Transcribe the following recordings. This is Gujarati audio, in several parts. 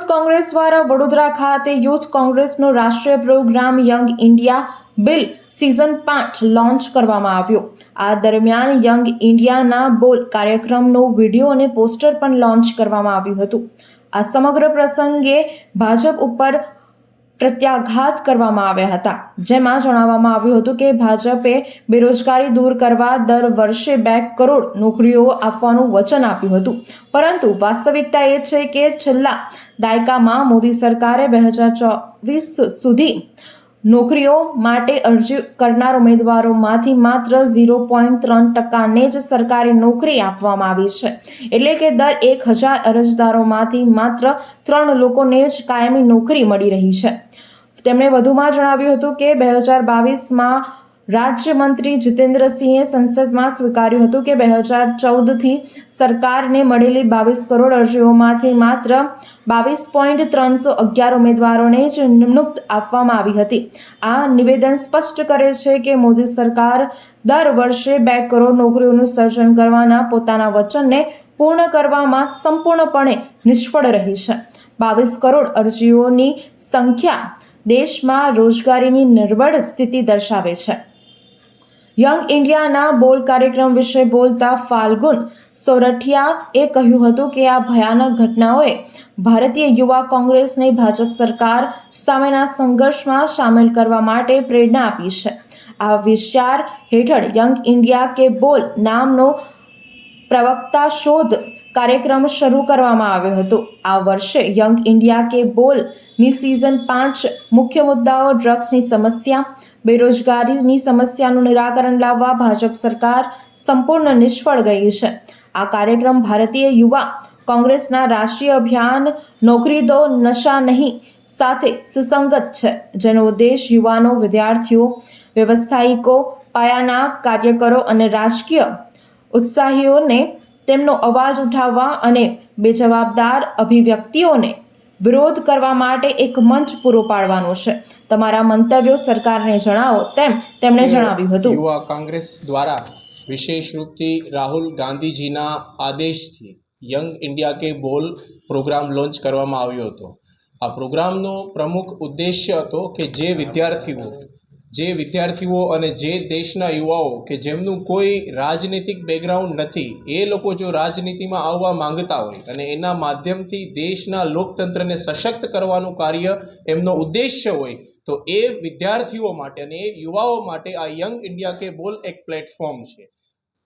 યુથ કોંગ્રેસ દ્વારા વડોદરા ખાતે યુથ કોંગ્રેસનો રાષ્ટ્રીય પ્રોગ્રામ યંગ ઇન્ડિયા બિલ સિઝન પાંચ લોન્ચ કરવામાં આવ્યો. આ દરમિયાન યંગ ઇન્ડિયાના બોલ કાર્યક્રમનો વીડિયો અને પોસ્ટર પણ લોન્ચ કરવામાં આવ્યું હતું. આ સમગ્ર પ્રસંગે ભાજપ ઉપર પ્રત્યાઘાત કરવામાં આવ્યા હતા. જેમાં જણાવવામાં આવ્યું હતું કે ભાજપે બેરોજગારી દૂર કરવા દર વર્ષે બે કરોડ નોકરીઓ આપવાનું વચન આપ્યું હતું. પરંતુ વાસ્તવિકતા એ છે કે છેલ્લા દાયકામાં મોદી સરકારે બે હજાર ચોવીસ સુધી નોકરીઓ માટે અરજી કરનાર ઉમેદવારોમાંથી માત્ર ઝીરો પોઈન્ટ ત્રણ ટકાને જ સરકારી નોકરી આપવામાં આવી છે. એટલે કે દર એક હજાર અરજદારોમાંથી માત્ર ત્રણ લોકોને જ કાયમી નોકરી મળી રહી છે. તેમણે વધુમાં જણાવ્યું હતું કે બે હજાર બાવીસમાં રાજ્યમંત્રી જીતેન્દ્રસિંહે સંસદમાં સ્વીકાર્યું હતું કે બે હજાર ચૌદથી સરકારને મળેલી બાવીસ કરોડ અરજીઓમાંથી માત્ર બાવીસ પોઈન્ટ ત્રણસો અગિયાર ઉમેદવારોને જ નિમણૂક આપવામાં આવી હતી. આ નિવેદન સ્પષ્ટ કરે છે કે મોદી સરકાર દર વર્ષે બે કરોડ નોકરીઓનું સર્જન કરવાના પોતાના વચનને પૂર્ણ કરવામાં સંપૂર્ણપણે નિષ્ફળ રહી છે. બાવીસ કરોડ અરજીઓની સંખ્યા દેશમાં રોજગારીની નિર્બળ સ્થિતિ દર્શાવે છે. યંગ ઇન્ડિયાના બોલ કાર્યક્રમ વિશે બોલતા ફાલ્ગુન સોરઠિયાએ કહ્યું હતું કે આ ભયાનક ઘટનાઓએ ભારતીય યુવા કોંગ્રેસને ભાજપ સરકાર સામેના સંઘર્ષમાં સામેલ કરવા માટે પ્રેરણા આપી છે. આ વિચાર હેઠળ યંગ ઇન્ડિયા કે બોલ નામનો પ્રવક્તા શોધ કાર્યક્રમ શરૂ કરવામાં આવ્યો હતો. આ વર્ષે યંગ ઇન્ડિયા કે બોલની સિઝન પાંચ મુખ્ય મુદ્દાઓ ડ્રગ્સની સમસ્યા, બેરોજગારીની સમસ્યાનું નિરાકરણ લાવવા ભાજપ સરકાર સંપૂર્ણ નિષ્ફળ ગઈ છે. આ કાર્યક્રમ ભારતીય યુવા કોંગ્રેસના રાષ્ટ્રીય અભિયાન, નોકરી દો, નશા નહીં સાથે સુસંગત છે, જેનો ઉદ્દેશ યુવાનો, વિદ્યાર્થીઓ, વ્યવસાયિકો, પાયાના કાર્યકરો અને રાજકીય ઉત્સાહીઓને તેમનો અવાજ ઉઠાવવા અને બેજવાબદાર અભિવ્યક્તિઓને વિરોધ કરવા માટે એક મંચ પૂરો પાડવાનો છે. તમારા મંતવ્યો સરકારને જણાવો તેમ તેમણે જણાવ્યું હતું. યુવા કોંગ્રેસ દ્વારા વિશેષ રૂપથી રાહુલ ગાંધીજીના આદેશથી યંગ ઇન્ડિયા કે બોલ પ્રોગ્રામ લોન્ચ કરવામાં આવ્યો હતો. આ પ્રોગ્રામનો પ્રમુખ ઉદ્દેશ્ય હતો કે જે વિદ્યાર્થીઓ જે વિદ્યાર્થીઓ અને જે દેશના યુવાઓ કે જેમનું કોઈ રાજનીતિક બેકગ્રાઉન્ડ નથી, એ લોકો જો રાજનીતિમાં આવવા માંગતા હોય અને એના માધ્યમથી દેશના લોકતંત્રને સશક્ત કરવાનું કાર્ય એમનો ઉદ્દેશ્ય હોય, તો એ વિદ્યાર્થીઓ માટે અને એ યુવાઓ માટે આ યંગ ઇન્ડિયા કે બોલ એક પ્લેટફોર્મ છે.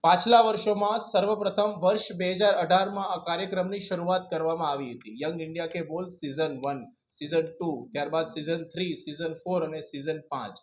પાછલા વર્ષોમાં સર્વપ્રથમ વર્ષ બે હજાર અઢારમાં આ કાર્યક્રમની શરૂઆત કરવામાં આવી હતી. યંગ ઇન્ડિયા કે બોલ સિઝન વન સિઝન ટુ ત્યારબાદ સિઝન થ્રી સિઝન ફોર અને સિઝન પાંચ.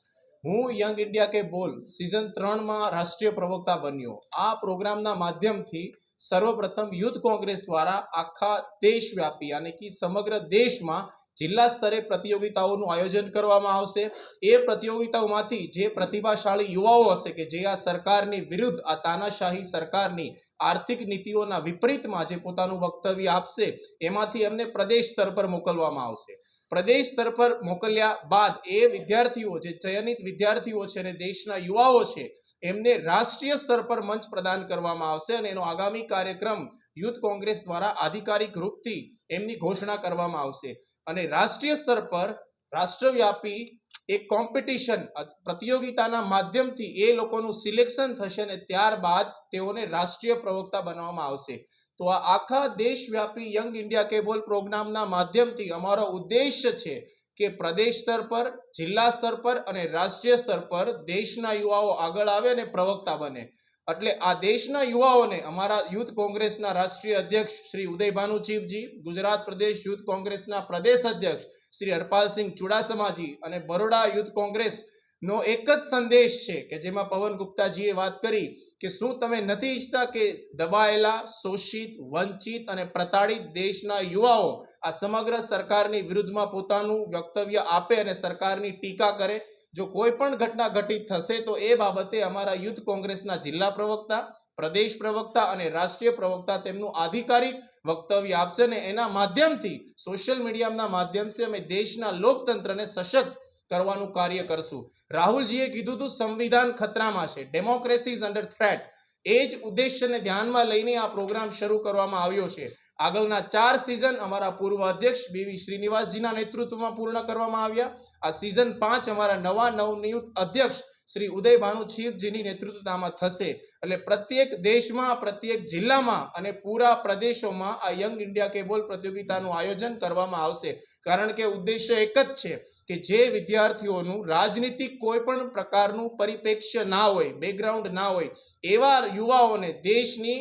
હું યંગ ઇન્ડિયા કે બોલ સિઝન ત્રણમાં રાષ્ટ્રીય પ્રવક્તા બન્યો. આ પ્રોગ્રામના માધ્યમથી સર્વપ્રથમ યુથ કોંગ્રેસ દ્વારા આખા દેશવ્યાપી યાની કે સમગ્ર દેશમાં જિલ્લા સ્તરે પ્રતિયોગિતાઓનું આયોજન કરવામાં આવશે. એ પ્રતિયોગિતાઓમાંથી જે પ્રતિભાશાળી યુવાઓ હશે કે જે આ સરકારની વિરુદ્ધ, આ તાનાશાહી સરકારની આર્થિક નીતિઓના વિપરીતમાં જે પોતાનું વક્તવ્ય આપશે, એમાંથી એમને પ્રદેશ સ્તર પર મોકલવામાં આવશે. પ્રદેશ સ્તર પર મોકલ્યા બાદ એ વિદ્યાર્થીઓ જે ચયનિત વિદ્યાર્થીઓ છે અને દેશના યુવાઓ છે, એમને રાષ્ટ્રીય સ્તર પર મંચ પ્રદાન કરવામાં આવશે અને એનો આગામી કાર્યક્રમ યુથ કોંગ્રેસ દ્વારા આધિકારિક રૂપથી એમની ઘોષણા કરવામાં આવશે. અને રાષ્ટ્રીય સ્તર પર રાષ્ટ્રવ્યાપી એક કોમ્પિટિશન પ્રતિયોગિતાના માધ્યમથી એ લોકોનું સિલેક્શન થશે અને ત્યારબાદ તેઓને રાષ્ટ્રીય પ્રવક્તા બનાવવામાં આવશે. તો આ આખા દેશવ્યાપી યંગ ઇન્ડિયા કેબલ પ્રોગ્રામના માધ્યમથી અમારો ઉદ્દેશ્ય છે કે પ્રદેશ સ્તર પર, જિલ્લા સ્તર પર અને રાષ્ટ્રીય સ્તર પર દેશના યુવાઓ આગળ આવે અને પ્રવક્તા બને. એટલે આ દેશના યુવાઓને અમારા યુથ કોંગ્રેસના રાષ્ટ્રીય અધ્યક્ષ શ્રી ઉદય ભાનુચીપજી ગુજરાત પ્રદેશ યુથ કોંગ્રેસના પ્રદેશ અધ્યક્ષ શ્રી હરપાલસિંહ ચુડાસમાજી અને બરોડા યુથ કોંગ્રેસ નો એક જ સંદેશ છે કે જેમાં પવન ગુપ્તાજીએ વાત કરી કે શું તમે નથી ઈચ્છતા કે દબાયેલા, શોષિત, વંચિત અને પ્રતાડિત દેશના યુવાઓ આ સમગ્ર સરકારની વિરુદ્ધમાં પોતાનું વક્તવ્ય આપે અને સરકારની ટીકા કરે? જો કોઈ પણ ઘટના ઘટિત થશે, તો એ બાબતે અમારા યુથ કોંગ્રેસના જિલ્લા પ્રવક્તા, પ્રદેશ પ્રવક્તા અને રાષ્ટ્રીય પ્રવક્તા તેમનું આધિકારિક વક્તવ્ય આપશે ને એના માધ્યમથી, સોશિયલ મીડિયાના માધ્યમથી અમે દેશના લોકતંત્રને સશક્ત કરવાનું કાર્ય કરશું. રાહુલજીએ કીધું હતું, સંવિધાન ખતરામાં છે. ડેમોક્રેસી ઇઝ અંડર થ્રેટ એ જ ઉદ્દેશ્યને ધ્યાનમાં લઈને આ પ્રોગ્રામ શરૂ કરવામાં આવ્યો છે. આગળના ચાર સિઝન અમારા પૂર્વ અધ્યક્ષ બીવી શ્રીનિવાસજીના નેતૃત્વમાં પૂર્ણ કરવામાં આવ્યા. આ સિઝન પાંચ અમારા નવા નવનિયુક્ત અધ્યક્ષ શ્રી ઉદય ભાનુ છીપજીની નેતૃત્વતામાં થશે. એટલે પ્રત્યેક દેશમાં, પ્રત્યેક જિલ્લામાં અને પૂરા પ્રદેશોમાં આ યંગ ઇન્ડિયા કેબોલ પ્રતિયોગિતાનું આયોજન કરવામાં આવશે. કારણ કે ઉદ્દેશ્ય એક જ છે કે જે વિદ્યાર્થીઓનું રાજનીતિક કોઈ પણ પ્રકારનું પરિપ્રેક્ષ્ય ના હોય બેકગ્રાઉન્ડ ના હોય, એવા યુવાઓને દેશની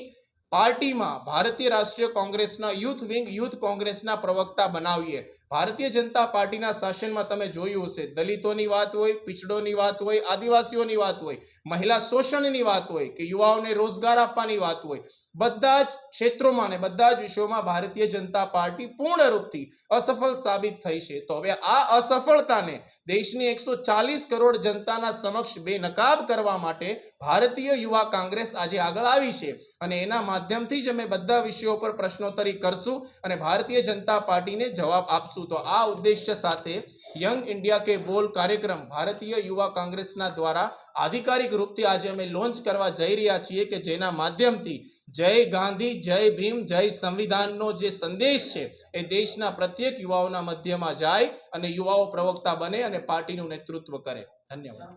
પાર્ટીમાં ભારતીય રાષ્ટ્રીય કોંગ્રેસના યુથ વિંગ, યુથ કોંગ્રેસના પ્રવક્તા બનાવીએ. ભારતીય જનતા પાર્ટીના શાસનમાં તમે જોયું હશે, દલિતોની વાત હોય, પિછડોની વાત હોય, આદિવાસીઓની વાત હોય, મહિલા શોષણની વાત હોય, કે યુવાઓને રોજગાર આપવાની વાત હોય, બધા જ ક્ષેત્રોમાં ને બધા જ વિષયોમાં ભારતીય જનતા પાર્ટી પૂર્ણ રૂપથી અસફળ સાબિત થઈ છે. તો હવે આ અસફળતાને દેશની એકસો ચાલીસ કરોડ જનતાના સમક્ષ બેનકાબ કરવા માટે ભારતીય યુવા કોંગ્રેસ આજે આગળ આવી છે. અને એના માધ્યમથી જ અમે બધા વિષયો પર પ્રશ્નોત્તરી કરશું અને ભારતીય જનતા પાર્ટીને જવાબ આપશું. તો આ ઉદ્દેશ્ય સાથે યંગ ઇન્ડિયા કે બોલ કાર્યક્રમ ભારતીય યુવા કોંગ્રેસના દ્વારા આધિકારિક રૂપથી આજે અમે લોન્ચ કરવા જઈ રહ્યા છીએ કે જેના માધ્યમથી જય ગાંધી, જય ભીમ, જય સંવિધાનનો જે સંદેશ છે એ દેશના પ્રત્યેક યુવાઓના મધ્યમાં જાય અને યુવાઓ પ્રવક્તા બને અને પાર્ટીનું નેતૃત્વ કરે. ધન્યવાદ.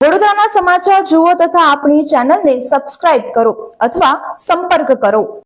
વડોદરાના સમાચાર જુઓ તથા આપણી ચેનલને સબસ્ક્રાઇબ કરો અથવા સંપર્ક કરો.